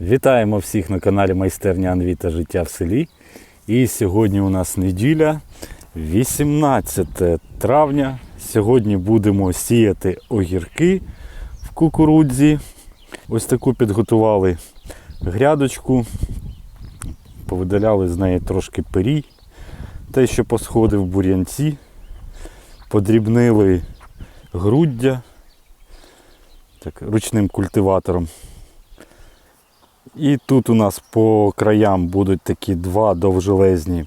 Вітаємо всіх на каналі Майстерня Анві та Життя в селі. І сьогодні у нас неділя, 18 травня. Сьогодні будемо сіяти огірки в кукурудзі. Ось таку підготували грядочку. Повидаляли з неї трошки пирій, те, що посходив бур'янці, подрібнили груддя так, ручним культиватором. І тут у нас по краям будуть такі два довжелезні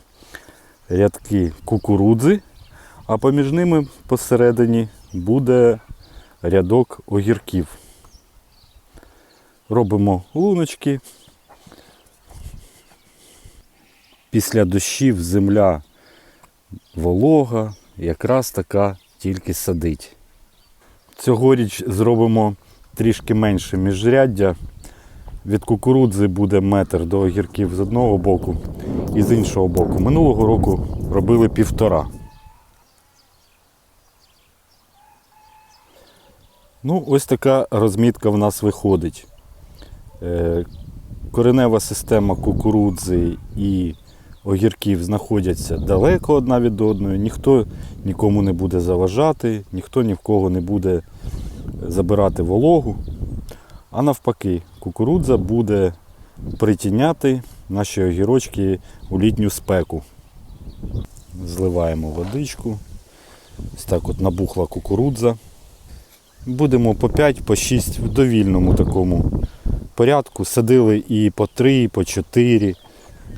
рядки кукурудзи, а поміж ними посередині буде рядок огірків. Робимо луночки. Після дощів земля волога, якраз така тільки садить. Цьогоріч зробимо трішки менше міжряддя. Від кукурудзи буде метр до огірків з одного боку і з іншого боку. Минулого року робили півтора. Ну, ось така розмітка в нас виходить. Е, Коренева система кукурудзи і огірків знаходяться далеко одна від одної, ніхто нікому не буде заважати, ніхто ні в кого не буде забирати вологу. А навпаки, кукурудза буде притіняти наші огірочки у літню спеку. Зливаємо водичку. Ось так от набухла кукурудза. Будемо по 5, по 6 в довільному такому порядку. Садили і по 3, і по 4.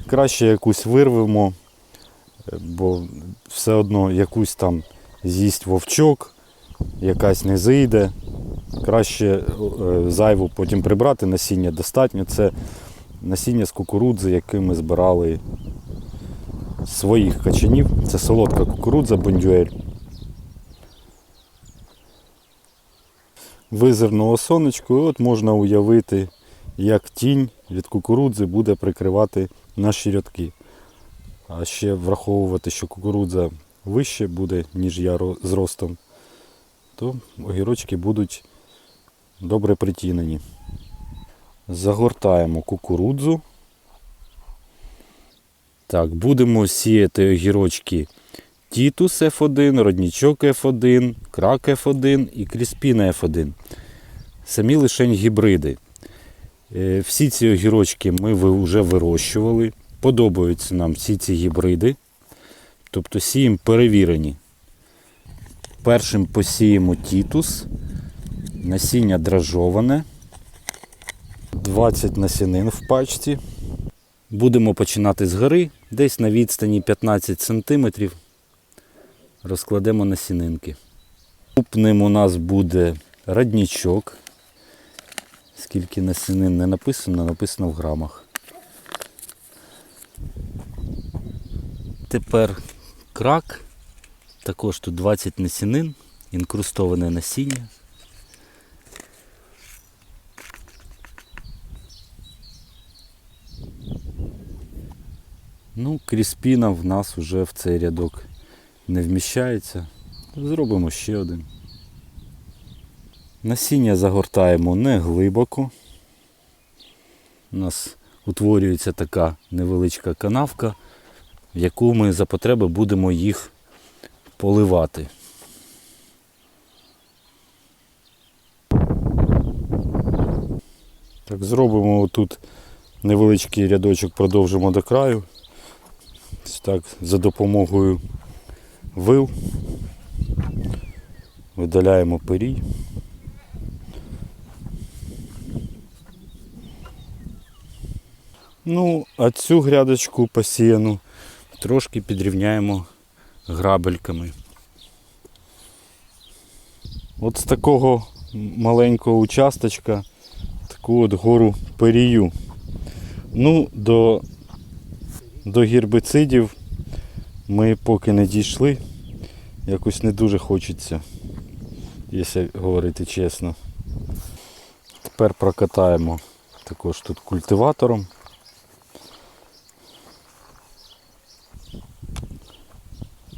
Краще якусь вирвемо, бо все одно якусь там з'їсть вовчок, якась не зійде. Краще е, зайву потім прибрати, насіння достатньо. Це насіння з кукурудзи, яке ми збирали своїх качанів. Це солодка кукурудза бондюель. Визирнуло сонечко, і от можна уявити, як тінь від кукурудзи буде прикривати наші рядки. А ще враховувати, що кукурудза вище буде, ніж я зростом, то огірочки будуть добре притінені. Загортаємо кукурудзу. Так, будемо сіяти огірочки Тітус F1, роднічок F1, крак F1 і кріспіна F1. Самі лишень гібриди. Е, Всі ці огірочки ми вже вирощували. Подобаються нам всі ці гібриди. Тобто сіємо перевірені. Першим посіємо тітус. Насіння дрожжоване. 20 насінин в пачці. Будемо починати з гори, десь на відстані 15 см. Розкладемо насінинки. Наступним у нас буде раднічок. Скільки насінин не написано, написано в грамах. Тепер крак. Також тут 20 насінин, інкрустоване насіння. Ну, кріспіна в нас вже в цей рядок не вміщається. Зробимо ще один. Насіння загортаємо не глибоко. У нас утворюється така невеличка канавка, в яку ми за потреби будемо їх поливати. Так, зробимо отут невеличкий рядочок, продовжимо до краю. Так, за допомогою вил видаляємо пирій. Ну, а цю грядочку посіяну трошки підрівняємо грабельками. От з такого маленького участочка таку от гору пирію. Ну, до до гербицидів ми поки не дійшли. Якось не дуже хочеться, якщо говорити чесно. Тепер прокатаємо також тут культиватором.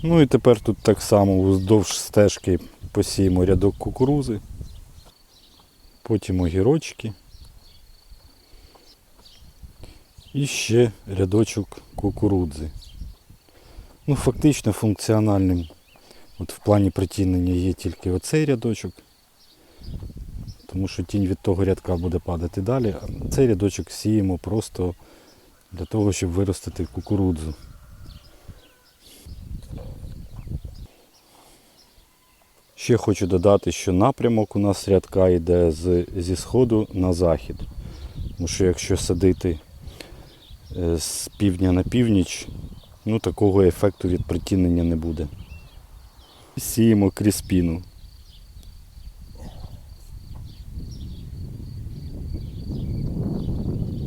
Ну і тепер тут так само вздовж стежки посіємо рядок кукурузи, потім огірочки. І ще рядочок кукурудзи. Ну, фактично функціональним. От в плані притінення є тільки оцей рядочок. Тому що тінь від того рядка буде падати далі. А цей рядочок сіємо просто для того, щоб виростити кукурудзу. Ще хочу додати, що напрямок у нас рядка йде з, зі сходу на захід. Тому що якщо садити з півдня на північ, ну такого ефекту від притінення не буде. Сіємо кріспіну.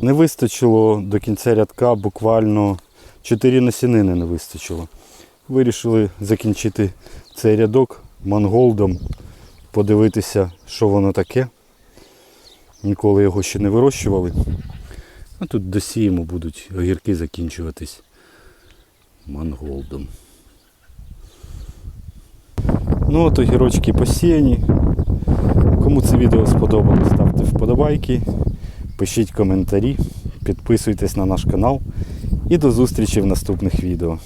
Не вистачило до кінця рядка буквально 4 насінини не вистачило. Вирішили закінчити цей рядок манголдом, подивитися, що воно таке. Ніколи його ще не вирощували. А тут досіємо будуть огірки закінчуватись манголдом. Ну от огірочки посіяні. Кому це відео сподобалось, ставте вподобайки, пишіть коментарі, підписуйтесь на наш канал і до зустрічі в наступних відео.